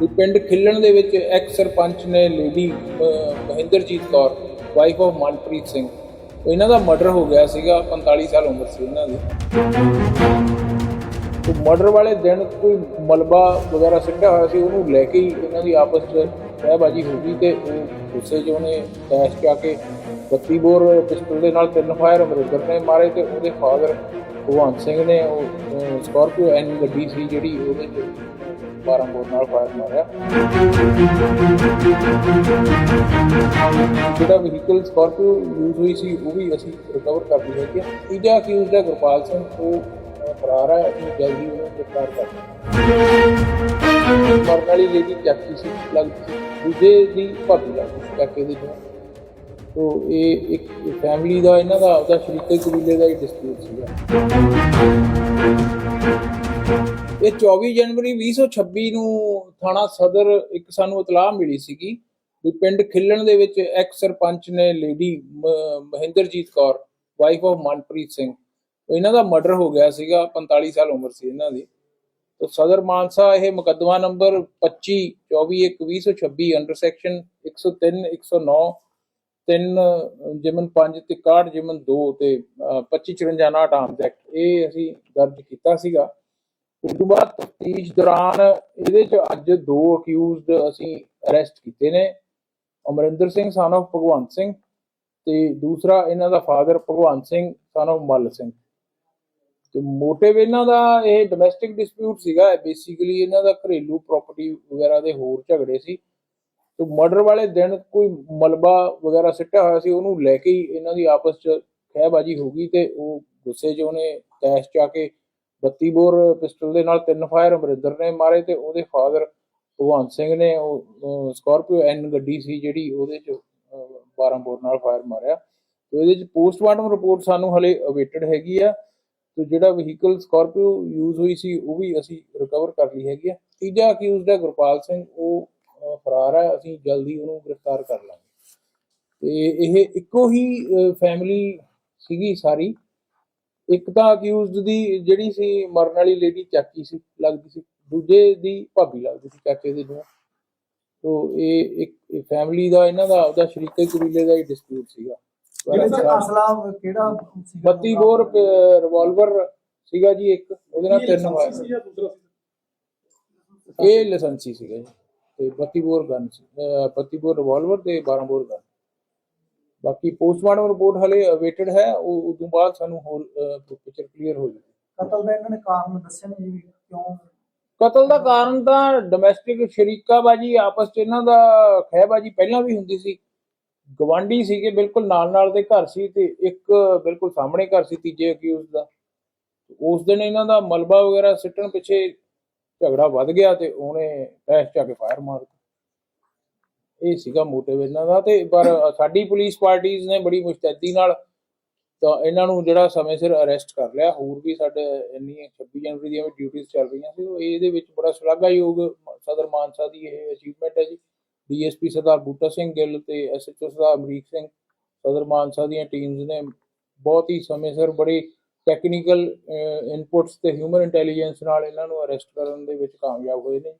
ਵੀ ਪਿੰਡ ਖਿੱਲਣ ਦੇ ਵਿੱਚ ਐਕਸ ਸਰਪੰਚ ਨੇ lady Mahinderjit Kaur wife of Manpreet Singh. ਇਹਨਾਂ ਦਾ ਮਰਡਰ ਹੋ ਗਿਆ ਸੀਗਾ 45 ਸਾਲ ਉਮਰ ਸੀ ਇਹਨਾਂ ਦੀ। ਉਹ ਮਰਡਰ ਵਾਲੇ ਦਿਨ ਕੋਈ ਮਲਬਾ ਵਗੈਰਾ ਸਿੱਟਿਆ ਹੋਇਆ ਸੀ, ਉਹਨੂੰ ਲੈ ਕੇ ਹੀ ਇਹਨਾਂ ਦੀ ਆਪਸ 'ਚ ਸਹਿਬਾਜੀ ਹੋ ਗਈ ਤੇ ਉਹ ਗੁੱਸੇ 'ਚ ਉਹਨੇ ਕੈਸ਼ ਕੇ ਕੇ 32 ਬੋਰ ਪਿਸਟਲ ਦੇ ਨਾਲ ਤਿੰਨ ਫਾਇਰ ਅਮਰਿੰਦਰ ਨੇ ਮਾਰੇ ਤੇ ਉਹਦੇ ਫਾਦਰ ਭਗਵੰਤ ਸਿੰਘ ਨੇ ਉਹ ਸਕਾਰਪੀਓ ਐਨ ਗੱਡੀ ਸੀ ਜਿਹੜੀ ਉਹਦੇ 'ਚ 12 ਬੋਰ ਨਾਲ ਫਾਇਰ ਮਾਰਿਆ। ਜਿਹੜਾ ਵਹੀਕਲ ਸਕਾਰਪੀਓ ਯੂਜ਼ ਹੋਈ ਸੀ, ਉਹ ਵੀ ਅਸੀਂ ਰਿਕਵਰ ਕਰ ਲਈ ਹੈਗੀ ਹੈ। ਤੀਜਾ ਅਕਿਊਜ਼ਡ ਹੈ ਗੁਰਪਾਲ ਸਿੰਘ, ਉਹ ਫਰਾਰ ਹੈ, ਅਸੀਂ ਜਲਦੀ ਉਹਨੂੰ ਗ੍ਰਿਫਤਾਰ ਕਰ ਲਾਂਗੇ ਮਰਨ ਵਾਲੀ ਲੇਡੀ ਚੱਕੀ ਸੀ ਲੱਗਦੀ ਦੂਜੇ ਦੀ ਭਾਬੀ ਲੱਗਦੀ ਸੀ ਚੱਕੇ ਦੀ ਜੋ ਤੋ ਇਹ ਇੱਕ ਫੈਮਿਲੀ ਦਾ, ਇਹਨਾਂ ਦਾ ਆਪਦਾ ਸ਼ਰੀਕੇ ਕਬੀਲੇ ਦਾ ਹੀ ਡਿਸਪਿਊਟ ਸੀਗਾ। ਇਹ 24 ਜਨਵਰੀ 2026 ਨੂੰ ਥਾਣਾ ਸਦਰ ਇੱਕ ਸਾਨੂੰ ਇਤਲਾਹ ਮਿਲੀ ਸੀਗੀ ਵੀ ਪਿੰਡ ਖਿੱਲਣ ਦੇ ਵਿੱਚ ਐਕਸ ਸਰਪੰਚ ਨੇ lady Mahinderjit Kaur wife of Manpreet Singh, ਇਹਨਾਂ ਦਾ ਮਰਡਰ ਹੋ ਗਿਆ ਸੀਗਾ 45 ਸਾਲ ਉਮਰ ਸੀ ਇਹਨਾਂ ਦੀ। ਤੋ ਸਦਰ ਮਾਨਸਾ ਇਹ ਮੁਕੱਦਮਾ ਨੰਬਰ 25 24 2026 ਅੰਡਰ ਸੈਕਸ਼ਨ 103 109 ਤਿੰਨ ਜਿਮਨ 5 ਤੇ 61 ਜਿਮਨ 2 ਤੇ ਅਹ, 25 54 ਨਾਟ ਆਰਮਸ ਐਕਟ ਇਹ ਅਸੀਂ ਦਰਜ ਕੀਤਾ ਸੀਗਾ। ਉਸ ਤੋਂ ਬਾਅਦ ਤਫਤੀਸ਼ ਦੌਰਾਨ ਇਹਦੇ ਚ ਅੱਜ ਦੋ ਅਕਿਊਜ਼ਡ ਅਸੀਂ ਅਰੈਸਟ ਕੀਤੇ ਨੇ। ਅਮਰਿੰਦਰ ਸਿੰਘ ਸਨ of ਭਗਵੰਤ ਸਿੰਘ ਤੇ ਦੂਸਰਾ ਇਹਨਾਂ ਦਾ father Bhagwant Singh son of Mall Singh. ਤੇ ਮੋਟਿਵ ਇਹਨਾਂ ਦਾ ਇਹ ਡੋਮੈਸਟਿਕ ਡਿਸਪਿਊਟ ਸੀਗਾ। ਬੇਸਿਕਲੀ ਇਹਨਾਂ ਦਾ ਘਰੇਲੂ ਪ੍ਰਾਪਰਟੀ ਵਗੈਰਾ ਦੇ ਹੋਰ ਝਗੜੇ ਸੀ। ਤੇ ਮਰਡਰ ਵਾਲੇ ਦਿਨ ਕੋਈ ਮਲਬਾ ਵਗੈਰਾ ਸਿੱਟਿਆ ਹੋਇਆ ਸੀ ਉਹਨੂੰ ਲੈ ਕੇ ਹੀ ਇਹਨਾਂ ਦੀ ਆਪਸ ਚ ਖਹਿਬਾਜੀ ਹੋ ਗਈ ਤੇ ਉਹ ਗੁੱਸੇ 'ਚ ਉਹਨੇ ਕੈਸ਼ ਚ ਆ ਕੇ 32 ਬੋਰ ਪਿਸਟਲ ਦੇ ਨਾਲ ਤਿੰਨ ਫਾਇਰ ਅਮਰਿੰਦਰ ਨੇ ਮਾਰੇ ਤੇ ਉਹਦੇ ਫਾਦਰ ਭਗਵੰਤ ਸਿੰਘ ਨੇ ਉਹ ਸਕਾਰਪੀਓ ਐਨ ਗੱਡੀ ਸੀ ਜਿਹੜੀ ਉਹਦੇ ਚ ਅਹ, 12 ਬੋਰ ਨਾਲ ਫਾਇਰ ਮਾਰਿਆ। ਤੇ ਇਹਦੇ ਚ ਪੋਸਟਮਾਰਟਮ ਰਿਪੋਰਟ ਸਾਨੂੰ ਹਲੇ ਅਵੇਟਡ ਹੈਗੀ ਆ। ਤੇ ਜਿਹੜਾ ਵਹੀਕਲ ਸਕਾਰਪੀਓ ਯੂਜ਼ ਹੋਈ ਸੀ ਉਹ ਵੀ ਅਸੀਂ ਰਿਕਵਰ ਕਰ ਲਈ ਹੈਗੀ ਆ। ਤੀਜਾ ਅਕਿਊਜ਼ਡ ਹੈ ਗੁਰਪਾਲ ਸਿੰਘ ਉਹ ਫਰਾਰ ਹੈ ਅਸੀਂ ਜਲਦੀ ਉਹਨੂੰ ਗ੍ਰਿਫਤਾਰ ਕਰ ਲਾਂਗੇ। ਤੇ ਇਹ ਇੱਕੋ ਹੀ ਫੈਮਿਲੀ ਸੀਗੀ ਸਾਰੀ। ਇੱਕ ਤਾਂ ਅਕਿਊਜ਼ਡ ਦੀ ਜਿਹੜੀ ਸੀ ਮਰਨ ਵਾਲੀ ਲੇਡੀ ਚਾਚੀ ਸੀ ਲੱਗਦੀ ਸੀ। ਦੂਜੇ ਦੀ ਭਾਬੀ ਲੱਗਦੀ ਸੀ ਚਾਚੇ ਦੀ ਨੂੰ ਤੋ ਇਹ ਇੱਕ ਫੈਮਿਲੀ ਦਾ ਇਹਨਾਂ ਦਾ ਆਪਦਾ ਸ਼ਰੀਕੇ ਕਬੀਲੇ ਦਾ ਹੀ ਡਿਸਪਿਊਟ ਸੀਗਾ। ਜਿਹੜੇ ਅਸਲਾ ਕਿਹੜਾ ਸੀਗਾ? 32 ਬੋਰ ਰਿਵਾਲਵਰ ਸੀਗਾ ਜੀ ਇੱਕ ਉਹਦੇ ਨਾਲ ਤਿੰਨ ਵਾਰ। ਇਹ ਲਾਇਸੈਂਸੀ ਸੀਗਾ ਜੀ। ਤੇ 32 ਬੋਰ ਗਨ ਸੀ ਅਹ 32 ਬੋਰ ਰਿਵਾਲਵਰ ਤੇ 12 ਬੋਰ ਗਨ। ਬਾਕੀ ਪੋਸਟਮਾਰਟਮ ਰਿਪੋਰਟ ਹਲੇ ਅਵੇਟਡ ਹੈ ਉਹ ਉਸ ਤੋਂ ਬਾਅਦ ਸਾਨੂੰ ਹੋਰ ਪਿਕਚਰ ਕਲੀਅਰ ਹੋ ਜਾਊਗੀ। ਕਤਲ ਦਾ ਇਹਨਾਂ ਨੇ ਕਾਰਨ ਦੱਸਿਆ ਨਹੀਂ ਜੀ ਕਿਉਂ? ਕਤਲ ਦਾ ਕਾਰਨ ਤਾਂ ਡੋਮੈਸਟਿਕ ਸ਼ਰੀਕਾਬਾਜੀ ਆਪਸ ਚ ਇਹਨਾਂ ਦਾ ਖਹਿਬਾਜੀ ਪਹਿਲਾਂ ਵੀ ਹੁੰਦੀ ਸੀ। ਗਵਾਂਢੀ ਸੀਗੇ ਬਿਲਕੁਲ ਨਾਲ ਨਾਲ ਦੇ ਘਰ ਸੀ ਤੇ ਇੱਕ ਬਿਲਕੁਲ ਸਾਹਮਣੇ ਘਰ ਸੀ ਤੀਜੇ ਅਕਿਊਜ਼ ਦਾ। ਉਸ ਦਿਨ ਇਹਨਾਂ ਦਾ ਮਲਬਾ ਵਗੈਰਾ ਸਿੱਟਣ ਪਿੱਛੇ ਝਗੜਾ ਵੱਧ ਗਿਆ ਤੇ ਉਹਨੇ ਟੈਸਟ ਚਾ ਕੇ ਫਾਇਰ ਮਾਰ ਦਿੱਤਾ। ਇਹ ਸੀਗਾ ਮੋਟਿਵ ਇਹਨਾਂ ਦਾ ਤੇ ਪਰ ਸਾਡੀ ਪੁਲਿਸ ਪਾਰਟੀਆਂ ਨੇ ਬੜੀ ਮੁਸਤੈਦੀ ਨਾਲ ਤਾਂ ਇਹਨਾਂ ਨੂੰ ਜਿਹੜਾ ਸਮੇਂ ਸਿਰ ਅਰੈਸਟ ਕਰ ਲਿਆ। ਹੋਰ ਵੀ ਸਾਡੇ ਇੰਨੀਆਂ 26 ਜਨਵਰੀ ਦੀਆਂ ਵੀ ਡਿਊਟੀਆਂ ਚੱਲ ਰਹੀਆਂ ਸੀ, ਉਹ ਇਹਦੇ ਵਿੱਚ ਬੜਾ ਸ਼ਲਾਘਾਯੋਗ ਸਦਰ ਮਾਨਸਾ ਦੀ ਇਹ ਅਚੀਵਮੈਂਟ ਹੈ ਜੀ। ਡੀਐਸਪੀ ਸਰਦਾਰ ਬੂਟਾ ਸਿੰਘ ਗਿੱਲ ਤੇ ਐਸਐਚਓ ਸਰਦਾਰ ਅਮਰੀਕ ਸਿੰਘ ਸਦਰ ਮਾਨਸਾ ਦੀਆਂ ਟੀਮਸ ਨੇ ਬਹੁਤ ਹੀ ਸਮੇਂ ਸਿਰ ਬੜੀ ਟੈਕਨੀਕਲ ਇਨਪੁਟਸ ਤੇ ਹਿਊਮਨ ਇੰਟੈਲੀਜੈਂਸ ਨਾਲ ਇਹਨਾਂ ਨੂੰ ਅਰੈਸਟ ਕਰਨ ਦੇ ਵਿੱਚ ਕਾਮਯਾਬ ਹੋਏ ਨੇ।